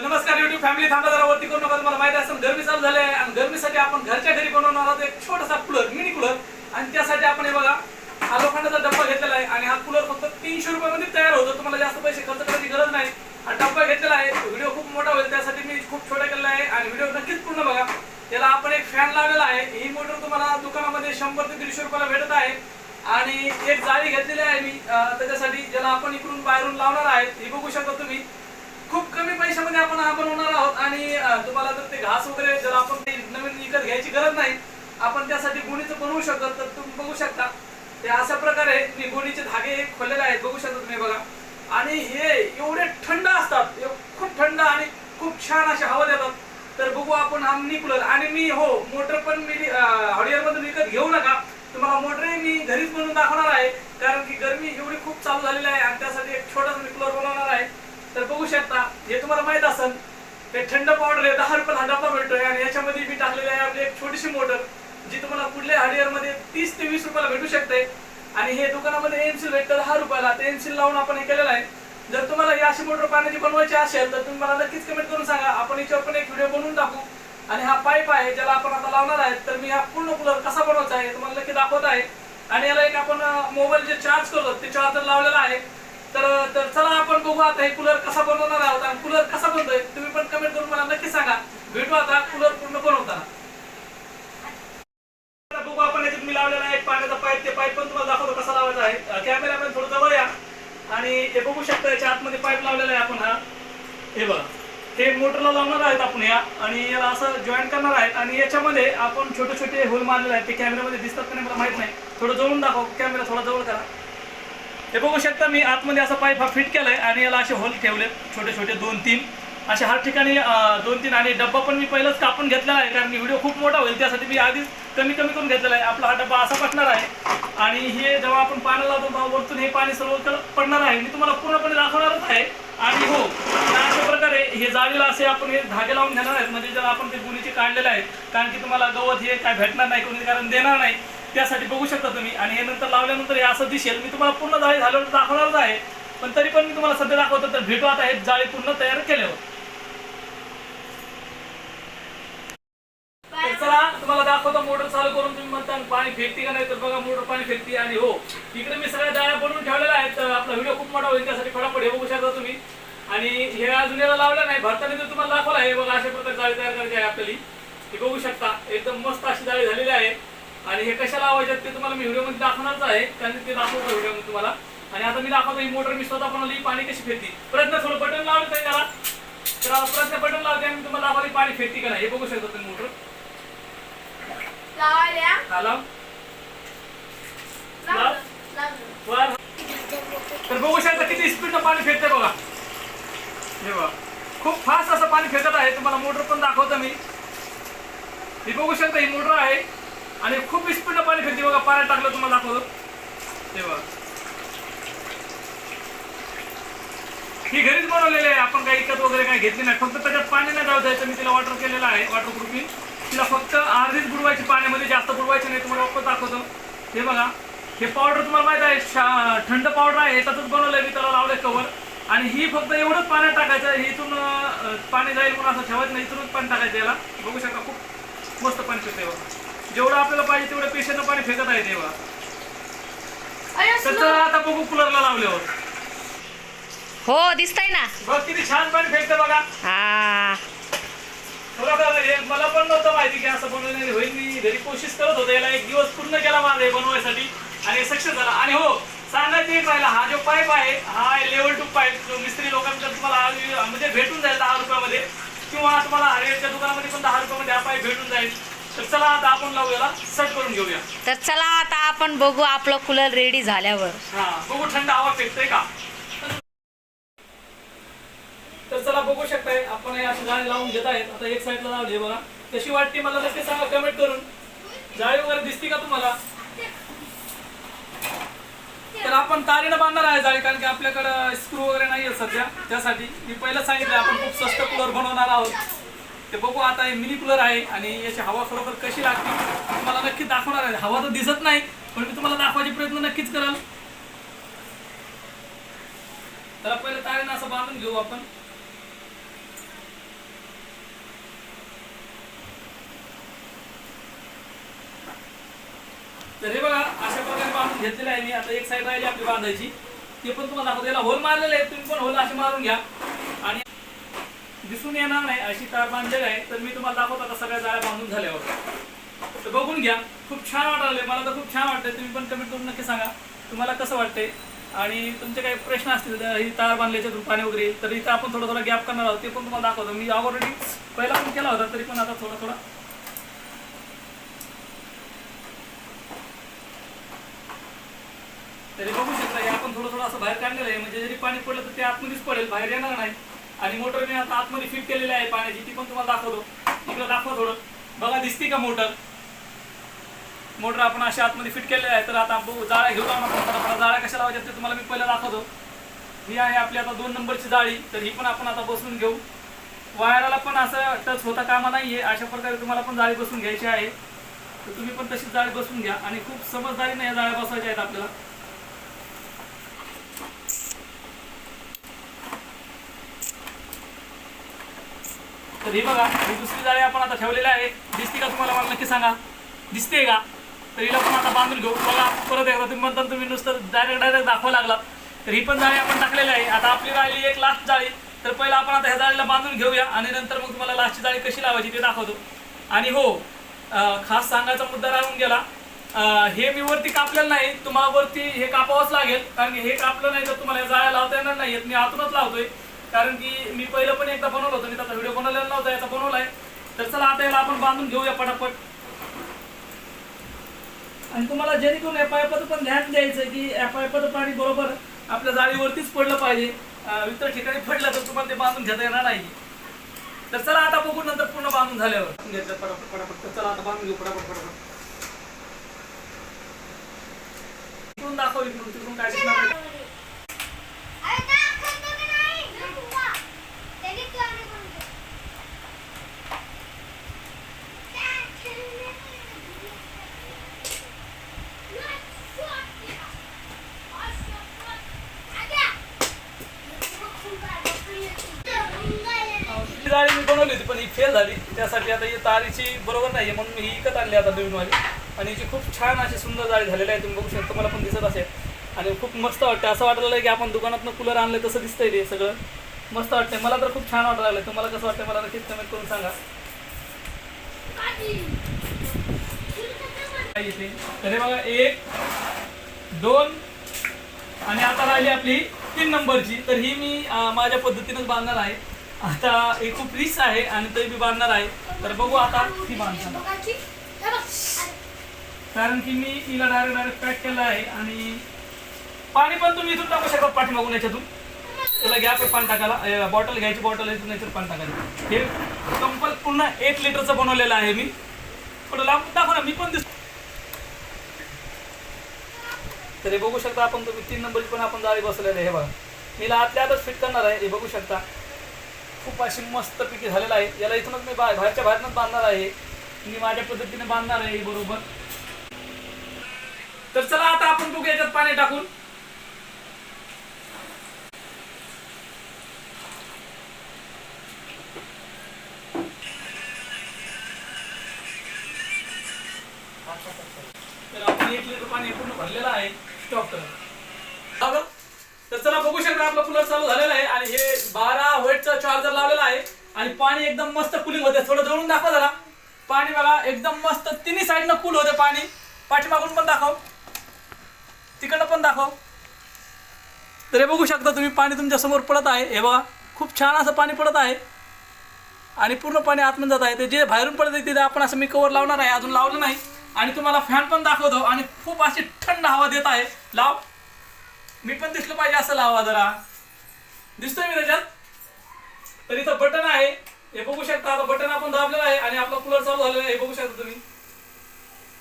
तर नमस्कार YouTube family थांबा जरा वरती करू नका तुम्हाला. माहिती असेल गरमी चालू झाली आहे आणि गरमीसाठी आपण घरच्या घरी बनवणार आहोत एक छोटासा कूलर मिनी कूलर आणि त्यासाठी आपण हे बघा हा लोखंडाचा डब्बा घेतलेला आहे आणि हा कूलर फक्त तीनशे रुपयामध्ये तयार होतो. तुम्हाला जास्त पैसे खर्च करायची गरज नाही. हा डब्बा घेतलेला आहे. व्हिडिओ खूप मोठा होईल त्यासाठी मी खूप छोटा केलेला आहे आणि व्हिडिओ नक्कीच पूर्ण बघा. त्याला आपण एक फॅन लावलेला आहे. ही मोटर तुम्हाला दुकानामध्ये शंभर ते दीडशे रुपयाला भेटत आहे. आणि एक जाळी घेतलेली आहे मी. त्याच्यासाठी ज्याला आपण इकडून बाहेरून लावणार आहे हे बघू शकता तुम्ही. कमी पैशामध्ये आपण हा बनवणार आहोत आणि तुम्हाला जर ते घास वगैरे जर आपण ते नवीन विकत घ्यायची गरज नाही आपण त्यासाठी गुणीचं बनवू शकतो तर तुम्ही बघू शकता. ते अशा प्रकारे मी गुणीचे धागे खोललेले आहेत बघू शकता तुम्ही बघा. आणि हे एवढे थंड असतात खूप थंड आणि खूप छान असे हवा देतात. तर बघू आपण हा निकुलर आणि मी हो मोटर पण मी हॉडियरमधून विकत घेऊ नका. तुम्हाला मोटरही मी घरीच बनवून दाखवणार आहे कारण की गरमी एवढी खूप चालू झालेली आहे आणि त्यासाठी एक छोटासा निकुलर बनवणार आहे. हे तुम्हाला माहीत असेल ते थंड पावडर आहे दहा रुपयाला हा डब्बा मिळतोय आणि याच्यामध्ये मी टाकलेली आहे आपली एक छोटीशी मोटर जी तुम्हाला कुठल्या हार्डवेअरमध्ये तीस ते वीस रुपयाला भेटू शकते. आणि हे दुकानामध्ये एमसील भेटतं दहा रुपयाला. ते एमसील लावून आपण हे केलेलं आहे. जर तुम्हाला ही अशी मोटर पाण्याची बनवायची असेल तर तुम्ही मला नक्कीच कमेंट करून सांगा. आपण याच्यावर पण एक व्हिडिओ बनवून टाकू. आणि हा पाईप आहे ज्याला आपण आता लावणार आहे तर मी हा पूर्ण कूलर कसा बनवायचा आहे तुम्हाला नक्की दाखवत आहे. आणि याला एक आपण मोबाईल जे चार्ज करतो ते चार्जर लावलेला आहे. तर तर चला आपण बघू आता हे कूलर कसा बनवणार आहोत आणि कूलर कसा बनतोय. तुम्ही पण कमेंट करून मला नक्की सांगा. भेटू आता कूलर पूर्ण बनवताना. बघू आपण याच्यात मी लावलेला आहे पाण्याचा पाईप ते पाईप पण तुम्हाला दाखवतो कसा लावायचा आहे. कॅमेरामॅन थोडं जवळ या. आणि हे बघू शकता याच्या आतमध्ये पाईप लावलेला आहे आपण हा. हे बघा. हे मोटरला लावणार आहेत आपण या. आणि याला असं जॉईन करणार आहेत. आणि याच्यामध्ये आपण छोटे छोटे होल मारलेले आहेत. ते कॅमेरामध्ये दिसतात का नाही मला माहीत नाही. थोडं जवळून दाखव. कॅमेरा थोडा जवळ करा. हे बघू शकता मी आतमध्ये असा पाईप हा फिट केलाय आणि याला असे होल ठेवले छोटे छोटे दोन तीन. असे हर ठिकाणी दोन तीन आणि डब्बा पण मी पहिलंच कापून घेतलेला आहे कारण व्हिडिओ खूप मोठा होईल त्यासाठी मी आधीच कमी कमी करून घेतलेला आहे. आपला हा डब्बा असा बसणार आहे. आणि हे जेव्हा आपण पाण्याला तेव्हा वरतून हे पाणी सर्व पडणार आहे. मी तुम्हाला पूर्णपणे दाखवणारच आहे. आणि हो अशा प्रकारे हे जाळीला असे आपण हे धागे लावून घेणार आहेत. म्हणजे जर आपण ते गुणीचे काढलेले आहेत कारण की तुम्हाला गवत हे काय भेटणार नाही कोणी कारण देणार नाही. त्यासाठी बघू शकता तुम्ही. आणि हे नंतर लावल्यानंतर हे असं दिसेल. मी तुम्हाला पूर्ण जाळी झाल्यावर दाखवणारच आहे. पण तरी पण मी तुम्हाला सध्या दाखवतो तर भेटू आता हे जाळी पूर्ण तयार केल्यावर. तर चला तुम्हाला दाखवतो मोटर चालू करून तुम्ही म्हणता पाणी फेकते का नाही? तर बघा मोटर पाणी फेकते आणि हो इकडे मी सगळ्या जाळ्या बनवून ठेवलेल्या आहेत. तर आपला व्हिडिओ खूप मोठा होईल त्यासाठी फटाफट हे बघू शकता तुम्ही. आणि हे अजून याला लावलं नाही भरताना तर तुम्हाला दाखवलं आहे. बघा अशा प्रकारे जाळी तयार करायची आहे आपल्याला. हे बघू शकता एकदम मस्त अशी जाळी झालेली आहे. आणि हे कशा लावायच्यात ते तुम्हाला मी व्हिडिओमध्ये दाखवणारच आहे. कारण ते दाखवतो व्हिडिओमध्ये तुम्हाला. आणि आता मी दाखवतो ही मोटर मी स्वतः बनवली पाणी कशी फेकते प्रयत्न थोडं बटन लावलं तर त्याला तर प्रयत्न बटन लावते आणि मी तुम्हाला दाखवली पाणी फेकते का नाही. हे बघू शकता तुम्ही मोटर तर बघू शकता किती स्पीड पाणी फेकते बघा. हे बघा. खूप फास्ट असं पाणी फेकत आहे. तुम्हाला मोटर पण दाखवतो मी. ही बघू शकता ही मोटर आहे. आणि खूप स्पीड पाणी फिरते बघा पाण्यात टाकलं तुम्हाला दाखवतो. हे बघा. ही घरीच बनवलेली आहे. आपण काही इकत वगैरे काही घेतली नाही. फक्त त्याच्यात पाणी नाही जाऊ द्यायचं. मी तिला वॉटर केलेलं आहे वॉटर प्रूफिंग तिला फक्त अर्धीच बुडवायची पाण्यामध्ये जास्त बुडवायची नाही. तुम्हाला वापस दाखवतो. हे बघा. हे पावडर तुम्हाला माहीत आहे शा- थंड पावडर आहे. याच्यातच बनवलंय मी त्याला लावलंय कवर आणि ही फक्त एवढंच पाण्यात टाकायचं. इथून पाणी जाईल म्हणून असं ठेवायचं नाही. इथूनच पाणी टाकायचं याला. बघू शकता खूप मस्त पाणी फिरते बघा. जेवढं आपल्याला पाहिजे तेवढं पेशंट पाणी फेकत आहे ते बघा अरे तर. चला आता बघू कूलरला लावल्यावर. हो दिसतंय ना. बघ किती छान पाणी फेकतं बघा. हा. हे मला पण नव्हतं माहिती की असं बनवण्याने होईल मी. घरी कोशिश करत होतो याला एक दिवस पूर्ण केला माझा हे बनवायसाठी. आणि सक्सेस झाला. आणि हो सांगायचं एक राहिला हा जो पाईप आहे हा लेवल टू पाईप जो मिस्त्री लोकांचा तुम्हाला म्हणजे भेटून जाईल दहा रुपयामध्ये. किंवा तुम्हाला हरियाच्या दुकानामध्ये पण दहा रुपयामध्ये हा पाईप भेटून जाईल. तर चला आता आपण लावू याला सेट करून घेऊया. तर चला आता आपण बघू आपलं कूलर रेडी झाल्यावर. हा बघू थंड हवा फेकतोय का? तर चला बघू शकताय आपण हे अशी जाळी लावून घेत आहेत. आता एक साईडला लावली बघा. कशी वाटते मला नक्की सांगा कमेंट करून. जाळी वगैरे दिसते का तुम्हाला? तर आपण तारेनं बांधणार आहे जाळी कारण की आपल्याकडं स्क्रू वगैरे नाही आहे सध्या. त्यासाठी मी पहिलं सांगितलं आपण खूप स्वस्त कूलर बनवणार आहोत. ते बघू आता हे मिनी कूलर आहे आणि याची हवा खरोखर कशी लागते तुम्हाला नक्की दाखवणार आहे. हवा तर दिसत नाही पण मी तुम्हाला दाखवायचे प्रयत्न नक्कीच कराल. तर पहिले तारेनं असं बांधून घेऊ आपण. तर हे बघा अशा प्रकारे बांधून घेतलेलं आहे मी. आता एक साईड राहिली आपली बांधायची. ते पण तुम्हाला दाखवतो. याला होल मारलेले आहे. तुम्ही पण होल असे मारून घ्या. आणि दिसून येणार नाही अशी तार बांधलेली आहे. तर मी तुम्हाला दाखवतो आता सगळ्या जाळ्या बांधून झाल्यावर. तर बघून घ्या खूप छान वाटायला मला तर खूप छान वाटतंय. तुम्ही पण कमेंट करून नक्की सांगा. तुम्हाला कसं वाटतंय? आणि तुमचे काही प्रश्न असतील ही तार बांधल्याच्या रूपाने वगैरे तर इथं आपण थोडं थोडं गॅप करणार आहोत. ते पण तुम्हाला दाखवतो. मी ऑलरेडी पहिला पण केला होता तरी पण आता थोडा थोडा तरी बघू शकता आपण थोडं थोडं असं बाहेर काढलेलं आहे. म्हणजे जरी पाणी पडलं तर ते आतमध्येच पडेल. बाहेर येणार नाही. आणि मोटर मी आता आतमध्ये फिट केलेली आहे पाण्याची ती पण तुम्हाला दाखवतो. इकडे दाखवा थोडं. बघा दिसते का मोटर? मोटर आपण अशा आतमध्ये फिट केलेली आहे. तर आता बघू जाळ्या घेऊ आपण जाळ्या कशा लावायच्या ते तुम्हाला मी पहिला दाखवतो. ही आहे आपली आता दोन नंबरची जाळी. तर ही पण आपण आता बसून घेऊ. वायराला पण असं टच होता कामा नाहीये. अशा प्रकारे तुम्हाला पण जाळी बसून घ्यायची आहे. तर तुम्ही पण तशीच जाळी बसून घ्या. आणि खूप समजदारीने या जाळ्या बसवायच्या आहेत आपल्याला. तर हे बघा ही दुसरी जाळी आपण आता ठेवलेली आहे. दिसते का तुम्हाला? मला नक्की सांगा. दिसते का? तर हिला पण आता बांधून घेऊ. बघा परत एकदा तुम्ही म्हणता तुम्ही नुसतं डायरेक्ट डायरेक्ट दाखवा लागलात. तर ही पण जाळी आपण टाकलेली आहे. आता आपली राहिली एक लास्ट जाळी. तर पहिला आपण आता ह्या जाळीला बांधून घेऊया आणि नंतर मग तुम्हाला लास्टची जाळी कशी लावायची ते दाखवतो. आणि हो खास सांगायचा मुद्दा राहून गेला. हे मी वरती कापलेलं नाही. तुम्हाला वरती हे कापावंच लागेल. कारण हे कापलं नाही तर तुम्हाला जाळ्या लावता येणार नाही मी आतूनच लावतोय. कारण की मी पहिलं पण एकदा बनवलं होतं मी त्याचा व्हिडिओ बनवलेला नव्हता याचा बनवलाय. तर चला आता याला आपण बांधून घेऊया पटापट. आणि तुम्हाला जेणेकरून या पण ध्यान द्यायचं की या पाणी बरोबर आपल्या जाळीवरतीच पडलं पाहिजे. इतर ठिकाणी पडलं तर तुम्हाला ते बांधून घेता येणार नाही. तर चला आता बघू नंतर पूर्ण बांधून झाल्यावर. घेतलं पटापट पटापट. तर चला आता बांधून घेऊ पटापट पटापट. इकडून दाखव इकडून तिकडून काय दिसणार नाही. अरे का करतो की नाही तुला त्याने क्लास बनतो ही जाळी मी बनवली होती पण ही फेल झाली. त्यासाठी आता ही तारीची बरोबर नाही म्हणून मी ही विकत आणली आता नवीनवाली आणि हिची खूप छान अशी सुंदर जाळी झालेली आहे तुम्ही बघू शकता मला पण दिसत असेल. आणि खूप मस्त वाटतं असं वाटलं की आपण दुकानातनं कूलर आणलं तसं दिसतंय ते सगळं. मस्त वाटतंय. मला तर खूप छान वाटायला लागलं तुम्हाला कसं वाटतं मला नक्कीच कमेंट करून सांगा. काय बघा एक दोन आणि आता राहिली आपली तीन नंबरची. तर ही मी माझ्या पद्धतीनेच बांधणार आहे. आता हे खूप रिस्क आहे आणि ते मी बांधणार आहे. तर बघू आता ती बांधणार कारण की मी हिला डायरेक्ट डायरेक्ट पॅक केलं आहे आणि पाणी पण तुम्ही इथून टाकू शकता पाठीमागून याच्यातून. त्याला गॅप पाणी टाकायला. बॉटल घ्यायची बॉटल इथून याच्यात पाणी टाकायचं. हे कंपल पुन्हा एक लिटरचं बनवलेलं आहे मी. पण लांबून टाकू ना मी पण दिसतो तर हे बघू शकता आपण तुम्ही तीन नंबरची पण आपण जाळी बसवलेली आहे हे बघा. मी हिला आतल्या आतच फिट करणार आहे हे बघू शकता. खूप अशी मस्त पिके झालेलं आहे. याला इथूनच मी बा बाहेरच्या बाहेरनंच बांधणार आहे. मी माझ्या पद्धतीने बांधणार आहे बरोबर. तर चला आता आपण बघू याच्यात पाणी टाकून. तर आपण एक लिटर पाणी पूर्ण भरलेलं आहे. स्टॉक करा. आपला कूलर चालू झालेला आहे आणि हे बारा वोल्टचा चार्जर लावलेला आहे. आणि पाणी एकदम मस्त कुलिंग होते थोडं जवळून दाखवा जरा. पाणी बघा एकदम मस्त तिन्ही साईडनं कूल होते पाणी. पाठीमागून पण दाखव. तिकडनं पण दाखव. तर हे बघू शकता तुम्ही पाणी तुमच्यासमोर पडत आहे. हे बघा खूप छान असं पाणी पडत आहे. आणि पूर्ण पाणी आतमध्ये जात आहे. ते जे बाहेरून पडत आहे तिथे आपण असं मी कवर लावणार आहे. अजून लावलं नाही. आणि तुम्हाला फॅन पण दाखवतो. आणि खूप अशी थंड हवा देत आहे. लाव. मी पण दिसलं पाहिजे असं लावा जरा. दिसतोय मी त्याच्यात? तर इथं बटन आहे. हे बघू शकता आता बटन आपण दाबलेलं आहे आणि आपला कूलर चालू झालेला आहे. हे बघू शकता तुम्ही.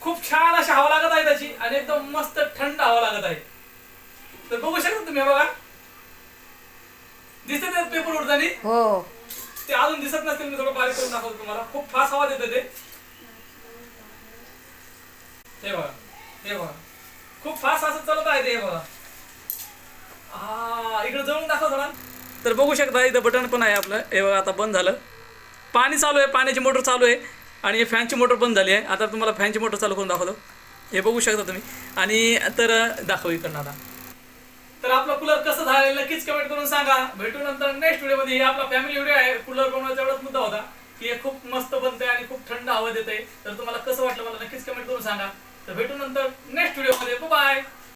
खूप छान अशी हवा लागत आहे त्याची आणि एकदम मस्त थंड हवा लागत आहे. तर बघू शकता तुम्ही बघा. दिसते त्यात पेपर उडताना? हो. ते अजून दिसत नसतील मी थोडं बारीक करून दाखवतो तुम्हाला. खूप फास्ट हवा देते ते. हे बघा. हे बघा. खूप फास्ट असं चालत आहे ते हे बघा. हा इकडे जवळून दाखव थोडा तर बघू शकता इथं बटन पण आहे आपलं. हे बघा आता बंद झालं. पाणी चालू आहे पाण्याची मोटर चालू आहे. आणि हे फॅनची मोटर बंद झाली आहे. आता तुम्हाला फॅनची मोटर चालू करून दाखवतो. हे बघू शकता तुम्ही. आणि तर दाखव इकडनं आता. तर आपला कूलर कसं झालं नक्कीच कमेंट करून सांगा. भेटू नंतर नेक्स्ट व्हिडिओमध्ये आपला फॅमिली व्हिडिओ आहे. कूलर बनवायचा एवढाच मुद्दा होता की हे खूप मस्त बनतंय आणि खूप थंड हवा देते तर तुम्हाला कसं वाटलं मला नक्कीच कमेंट करून सांगा. तर भेटू नंतर नेक्स्ट व्हिडिओमध्ये बाय